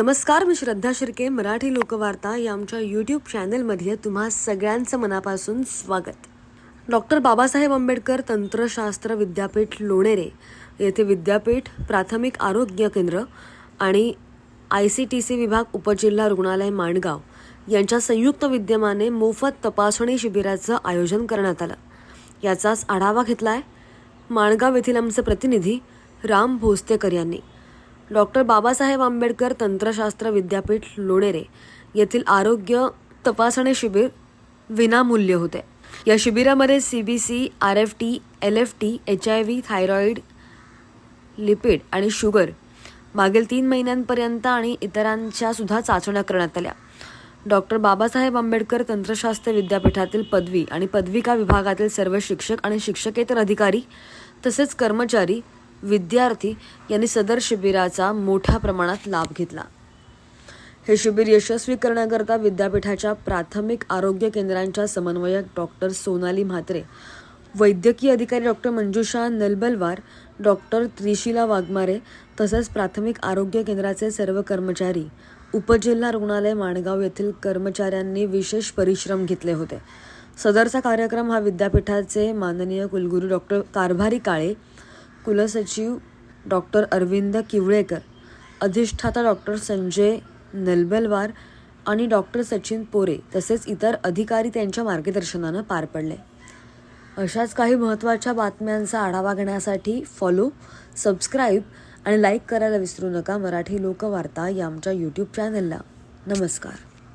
नमस्कार मी श्रद्धा शिर्के मराठी लोकवार्ता या आमच्या यूट्यूब चॅनलमध्ये तुम्हा सगळ्यांचं मनापासून स्वागत. डॉक्टर बाबासाहेब आंबेडकर तंत्रशास्त्र विद्यापीठ लोणेरे येथे विद्यापीठ प्राथमिक आरोग्य केंद्र आणि आय सी टी सी विभाग उपजिल्हा रुग्णालय माणगाव यांच्या संयुक्त विद्यमाने मोफत तपासणी शिबिराचं आयोजन करण्यात आलं. याचाच आढावा घेतला आहे माणगाव येथील आमचे प्रतिनिधी राम भोसतेकर यांनी. डॉक्टर बाबासाहेब आंबेडकर तंत्रशास्त्र विद्यापीठ लोणेरे येथील आरोग्य तपासणी शिबिर विनामूल्य होते. या शिबिरामध्ये C B C R F T L F T H I V thyroid lipid आणि शुगर मागील तीन महिन्यांपर्यंत आणि इतरांच्या सुद्धा चाचण्या करण्यात आल्या. डॉक्टर बाबासाहेब आंबेडकर तंत्रशास्त्र विद्यापीठातील पदवी आणि पदविका विभागातील सर्व शिक्षक आणि शिक्षकेतर अधिकारी तसेच कर्मचारी विद्यार्थी यांनी सदर शिबिराचा मोठ्या प्रमाणात लाभ घेतला. हे शिबिर यशस्वी करण्याकरता विद्यापीठाच्या प्राथमिक आरोग्य केंद्रांच्या समन्वयक डॉक्टर सोनाली म्हात्रे वैद्यकीय अधिकारी डॉक्टर मंजुषा नलबलवार डॉक्टर त्रिशिला वाघमारे तसेच प्राथमिक आरोग्य केंद्राचे सर्व कर्मचारी उपजिल्हा रुग्णालय माणगाव येथील कर्मचाऱ्यांनी विशेष परिश्रम घेतले होते. सदरचा कार्यक्रम हा विद्यापीठाचे माननीय कुलगुरू डॉक्टर कारभारी काळे कुलसचिव डॉक्टर अरविंद किवळेकर अधिष्ठाता डॉक्टर संजय नलबलवार आणि डॉक्टर सचिन पोरे तसेच इतर अधिकारी त्यांच्या मार्गदर्शनानं पार पडले. अशाच काही महत्त्वाच्या बातम्यांचा आढावा घेण्यासाठी फॉलो सबस्क्राईब आणि लाईक करायला विसरू नका मराठी लोकवार्ता या आमच्या यूट्यूब चॅनलला नमस्कार.